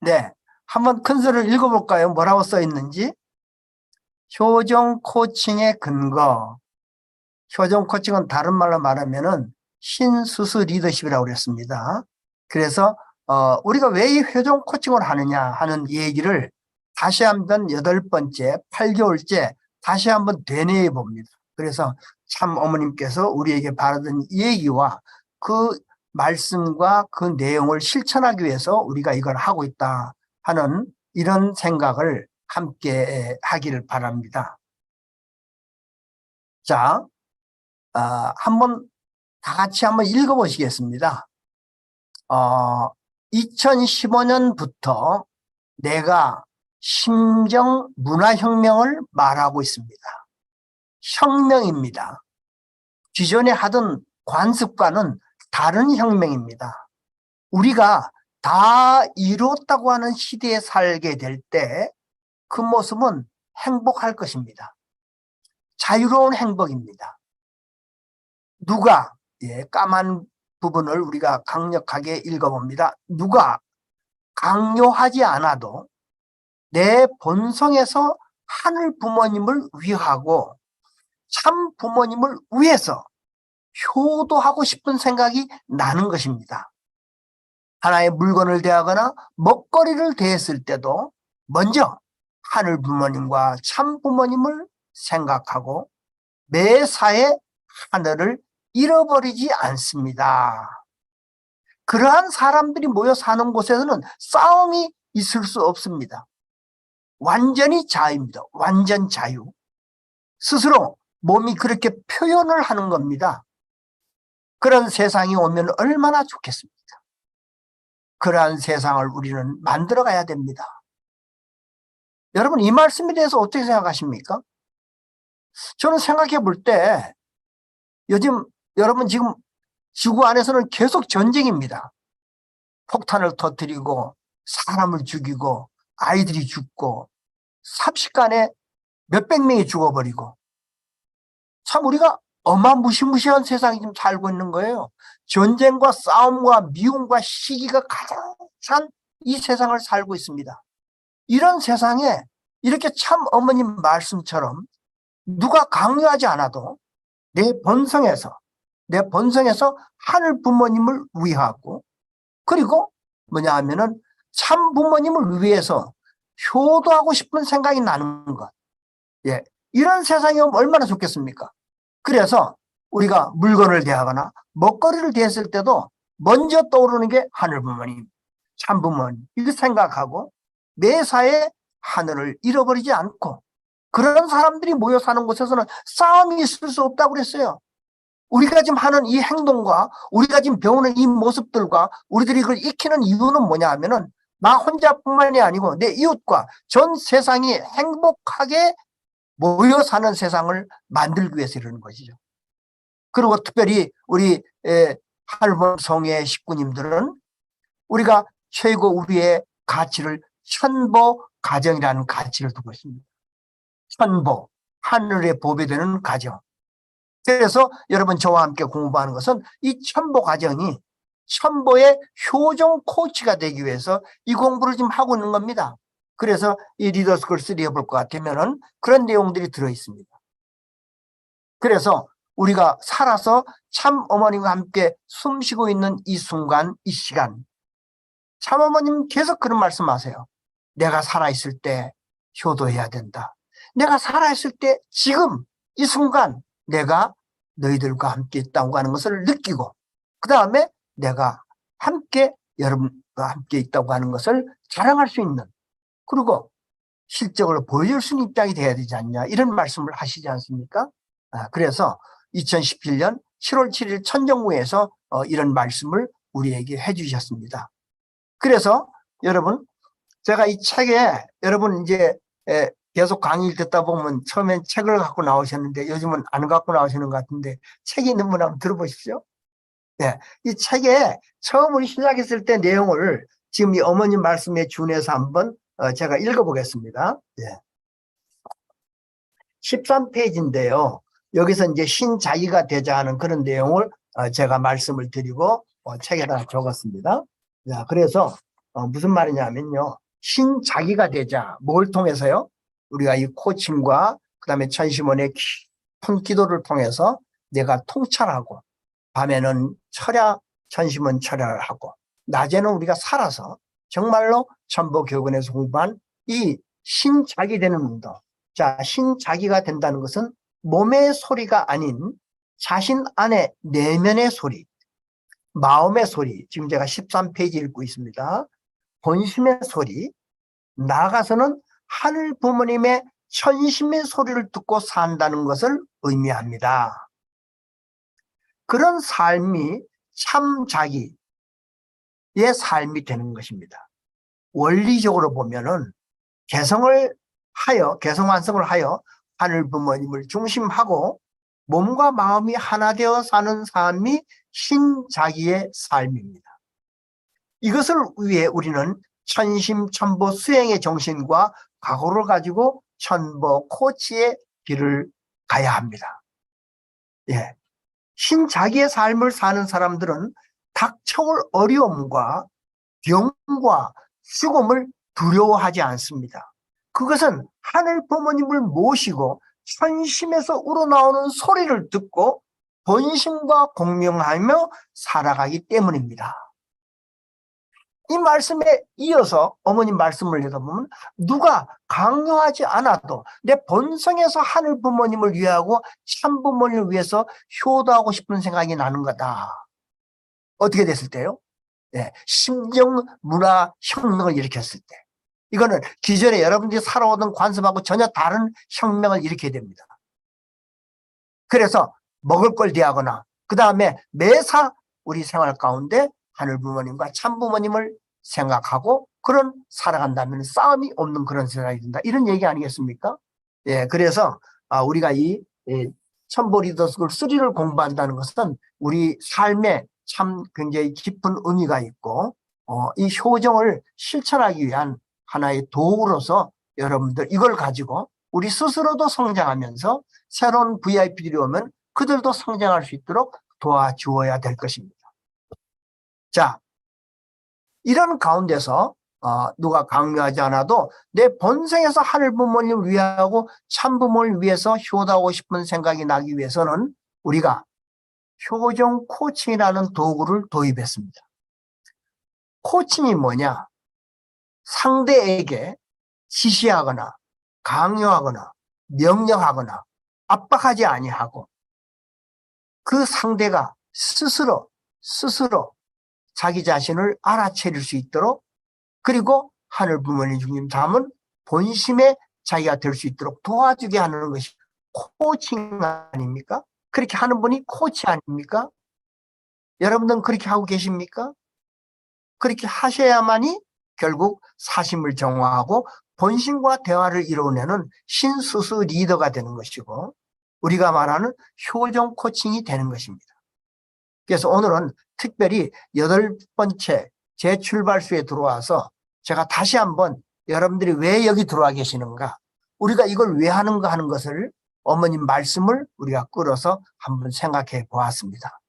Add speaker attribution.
Speaker 1: 네. 한번 큰 소리를 읽어볼까요? 뭐라고 써 있는지? 효정 코칭의 근거. 효정 코칭은 다른 말로 말하면은 신수수 리더십이라고 그랬습니다. 그래서 어, 우리가 왜 이 효정 코칭을 하느냐 하는 얘기를 다시 한번 여덟 번째, 8개월째 다시 한번 되뇌어 봅니다. 그래서 참 어머님께서 우리에게 바라던 얘기와 그 말씀과 그 내용을 실천하기 위해서 우리가 이걸 하고 있다 하는 이런 생각을 함께 하기를 바랍니다. 자, 아, 한번 다 같이 한번 읽어보시겠습니다. 어, 2015년부터 내가 심정 문화혁명을 말하고 있습니다. 혁명입니다. 기존에 하던 관습과는 다른 혁명입니다. 우리가 다 이뤘다고 하는 시대에 살게 될 때 그 모습은 행복할 것입니다. 자유로운 행복입니다. 누가 예, 까만 부분을 우리가 강력하게 읽어봅니다. 누가 강요하지 않아도 내 본성에서 하늘 부모님을 위하고 참 부모님을 위해서 효도하고 싶은 생각이 나는 것입니다. 하나의 물건을 대하거나 먹거리를 대했을 때도 먼저 하늘 부모님과 참 부모님을 생각하고 매사에 하늘을 잃어버리지 않습니다. 그러한 사람들이 모여 사는 곳에서는 싸움이 있을 수 없습니다. 완전히 자유입니다. 완전 자유. 스스로 몸이 그렇게 표현을 하는 겁니다. 그런 세상이 오면 얼마나 좋겠습니까? 그러한 세상을 우리는 만들어 가야 됩니다. 여러분, 이 말씀에 대해서 어떻게 생각하십니까? 저는 생각해 볼 때 요즘 여러분 지금 지구 안에서는 계속 전쟁입니다. 폭탄을 터뜨리고 사람을 죽이고 아이들이 죽고 삽시간에 몇백 명이 죽어버리고 참 우리가 어마 무시무시한 세상에 지금 살고 있는 거예요. 전쟁과 싸움과 미움과 시기가 가장 찬 이 세상을 살고 있습니다. 이런 세상에 이렇게 참 어머님 말씀처럼 누가 강요하지 않아도 내 본성에서 내 본성에서 하늘 부모님을 위하고 그리고 뭐냐 하면은 참 부모님을 위해서 효도하고 싶은 생각이 나는 것. 예. 이런 세상이 얼마나 좋겠습니까? 그래서 우리가 물건을 대하거나 먹거리를 대했을 때도 먼저 떠오르는 게 하늘 부모님, 참 부모님 이렇게 생각하고 매사에 하늘을 잃어버리지 않고 그런 사람들이 모여 사는 곳에서는 싸움이 있을 수 없다고 그랬어요. 우리가 지금 하는 이 행동과 우리가 지금 배우는 이 모습들과 우리들이 그걸 익히는 이유는 뭐냐 하면은 나 혼자뿐만이 아니고 내 이웃과 전 세상이 행복하게 모여 사는 세상을 만들기 위해서 이러는 것이죠. 그리고 특별히 우리 할머성의 식구님들은 우리가 최고 우리의 가치를 천보 가정이라는 가치를 두고 있습니다. 천보, 하늘에 보배되는 가정. 그래서 여러분 저와 함께 공부하는 것은 이 천보 가정이 천보의 효정 코치가 되기 위해서 이 공부를 지금 하고 있는 겁니다. 그래서 이 리더스쿨 3 해볼 것 같으면은 그런 내용들이 들어 있습니다. 그래서 우리가 살아서 참 어머님과 함께 숨 쉬고 있는 이 순간, 이 시간. 참 어머님 계속 그런 말씀 하세요. 내가 살아있을 때 효도해야 된다. 내가 살아있을 때 지금 이 순간 내가 너희들과 함께 있다고 하는 것을 느끼고 그 다음에 내가 함께 여러분과 함께 있다고 하는 것을 자랑할 수 있는 그리고 실적으로 보여줄 수 있는 입장이 돼야 되지 않냐 이런 말씀을 하시지 않습니까? 아, 그래서 2017년 7월 7일 천정무에서 어, 이런 말씀을 우리에게 해주셨습니다. 그래서 여러분 제가 이 책에 여러분 이제 에, 계속 강의를 듣다 보면 처음엔 책을 갖고 나오셨는데 요즘은 안 갖고 나오시는 것 같은데 책이 있는 분 한번 들어보십시오. 네, 이 책에 처음 우리 시작했을 때 내용을 지금 이 어머님 말씀에 준해서 한번 어, 제가 읽어보겠습니다. 네. 13페이지인데요. 여기서 이제 신자기가 되자 하는 그런 내용을 어, 제가 말씀을 드리고 어, 책에다 적었습니다. 자, 그래서 어, 무슨 말이냐면요. 신자기가 되자 뭘 통해서요? 우리가 이 코칭과 그 다음에 천심원의 깊은 기도를 통해서 내가 통찰하고 밤에는 철야 천심원 철야를 하고 낮에는 우리가 살아서 정말로 천보교근에서 공부한 이 신자기 되는 운동. 자, 신자기가 된다는 것은 몸의 소리가 아닌 자신 안에 내면의 소리, 마음의 소리. 지금 제가 13페이지 읽고 있습니다. 본심의 소리. 나아가서는 하늘 부모님의 천심의 소리를 듣고 산다는 것을 의미합니다. 그런 삶이 참 자기의 삶이 되는 것입니다. 원리적으로 보면은 개성을 하여, 개성완성을 하여 하늘 부모님을 중심하고 몸과 마음이 하나 되어 사는 삶이 신자기의 삶입니다. 이것을 위해 우리는 천심천보 수행의 정신과 각오를 가지고 천보 코치의 길을 가야 합니다. 예. 신자기의 삶을 사는 사람들은 닥쳐올 어려움과 병과 죽음을 두려워하지 않습니다. 그것은 하늘 부모님을 모시고 천심에서 우러나오는 소리를 듣고 본심과 공명하며 살아가기 때문입니다. 이 말씀에 이어서 어머님 말씀을 읽어보면 누가 강요하지 않아도 내 본성에서 하늘 부모님을 위하고 참 부모님을 위해서 효도하고 싶은 생각이 나는 거다. 어떻게 됐을 때요? 예, 심정 문화 혁명을 일으켰을 때. 이거는 기존에 여러분들이 살아오던 관습하고 전혀 다른 혁명을 일으켜야 됩니다. 그래서 먹을 걸 대하거나 그 다음에 매사 우리 생활 가운데 하늘 부모님과 참 부모님을 생각하고 그런 살아간다면 싸움이 없는 그런 세상이 된다. 이런 얘기 아니겠습니까? 예, 그래서 아, 우리가 이 천보리더스쿨 3를 공부한다는 것은 우리 삶에 참 굉장히 깊은 의미가 있고 어, 이 효정을 실천하기 위한 하나의 도구로서 여러분들 이걸 가지고 우리 스스로도 성장하면서 새로운 VIP들이 오면 그들도 성장할 수 있도록 도와주어야 될 것입니다. 자, 이런 가운데서 어, 누가 강요하지 않아도 내 본성에서 하늘 부모님을 위하고 참 부모를 위해서 효도하고 싶은 생각이 나기 위해서는 우리가 효정 코칭이라는 도구를 도입했습니다. 코칭이 뭐냐? 상대에게 지시하거나 강요하거나 명령하거나 압박하지 아니하고 그 상대가 스스로 스스로 자기 자신을 알아차릴 수 있도록 그리고 하늘 부모님 주님 담은 본심의 자기가 될 수 있도록 도와주게 하는 것이 코칭 아닙니까? 그렇게 하는 분이 코치 아닙니까? 여러분들은 그렇게 하고 계십니까? 그렇게 하셔야만이 결국 사심을 정화하고 본심과 대화를 이루어내는 신수수 리더가 되는 것이고 우리가 말하는 효정 코칭이 되는 것입니다. 그래서 오늘은 특별히 여덟 번째 재출발수에 들어와서 제가 다시 한번 여러분들이 왜 여기 들어와 계시는가 우리가 이걸 왜 하는가 하는 것을 어머님 말씀을 우리가 끌어서 한번 생각해 보았습니다.